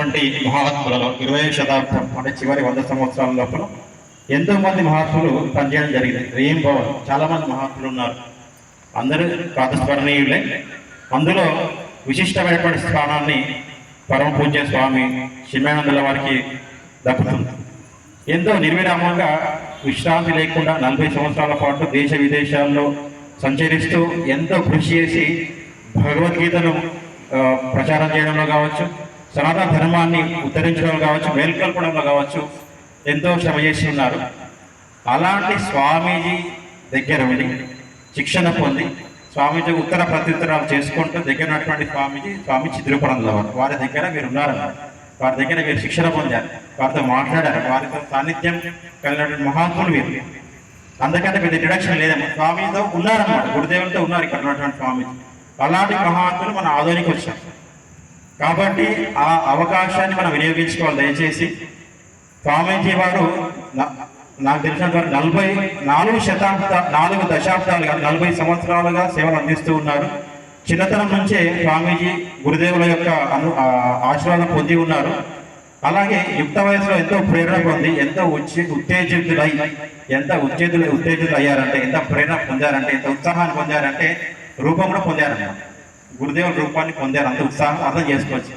ఉన్నటువంటి మహాత్ములలో ఇరవై శతాబ్దం అంటే చివరి వంద సంవత్సరాల లోపల ఎంతో మంది మహాత్ములు పనిచేయడం జరిగింది. రేం భవన్ చాలా మంది మహాత్ములు ఉన్నారు. అందరూ ప్రాతస్మరణీయులే అందులో విశిష్టమైనటువంటి స్థానాన్ని పరమ పూజ్య స్వామి శిమానందుల వారికి దక్కుతుంది. ఎంతో నిర్విరామంగా విశ్రాంతి లేకుండా నలభై సంవత్సరాల పాటు దేశ విదేశాల్లో సంచరిస్తూ ఎంతో కృషి చేసి భగవద్గీతను ప్రచారం చేయడంలో కావచ్చు సనాతన ధర్మాన్ని ఉద్ధరించడంలో కావచ్చు మేల్కొల్పడంలో కావచ్చు ఎంతో శ్రమ చేసి ఉన్నారు. అలాంటి స్వామీజీ దగ్గర ఉండి శిక్షణ పొంది స్వామీజీ ఉత్తర ప్రత్యుత్తరాలు చేసుకుంటూ దగ్గర ఉన్నటువంటి స్వామీజీ స్వామి చిద్రపురంలో వారి దగ్గర మీరు ఉన్నారన్నారు వారి దగ్గర మీరు శిక్షణ పొందారు. వారితో మాట్లాడారు. వారితో సాన్నిధ్యం కలిగినటువంటి మహాత్ములు మీరు అందుకంటే పెద్ద ఇంట్రడక్షన్ లేదమ్మా. స్వామితో ఉన్నారన్నమాట. గురుదేవులతో ఉన్నారు ఇక్కడ ఉన్నటువంటి స్వామీజీ. అలాంటి మహాత్ములు మన ఆధునిక వచ్చారు. కాబట్టి ఆ అవకాశాన్ని మనం వినియోగించుకోవాలి. దయచేసి స్వామీజీ వారు నా- నాకు తెలిసినంత వరకు నలభై నాలుగు శతాబ్ద నాలుగు దశాబ్దాలుగా నలభై సంవత్సరాలుగా సేవలు అందిస్తూ ఉన్నారు. చిన్నతనం నుంచే స్వామీజీ గురుదేవుల యొక్క అను ఆశీర్వాదం పొంది ఉన్నారు. అలాగే యుక్త వయసులో ఎంతో ప్రేరణ పొంది ఎంతో ఉచ్చే ఉత్తేజితులై ఎంత ఉత్తేజులు ఉత్తేజితులు అయ్యారంటే ఎంత ప్రేరణ పొందారంటే ఎంత ఉత్సాహాన్ని పొందారంటే రూపంలో పొందారన్నమాట. గురుదేవుల రూపాన్ని పొందారు. అంత ఉత్సాహం అర్థం చేసుకోవచ్చు.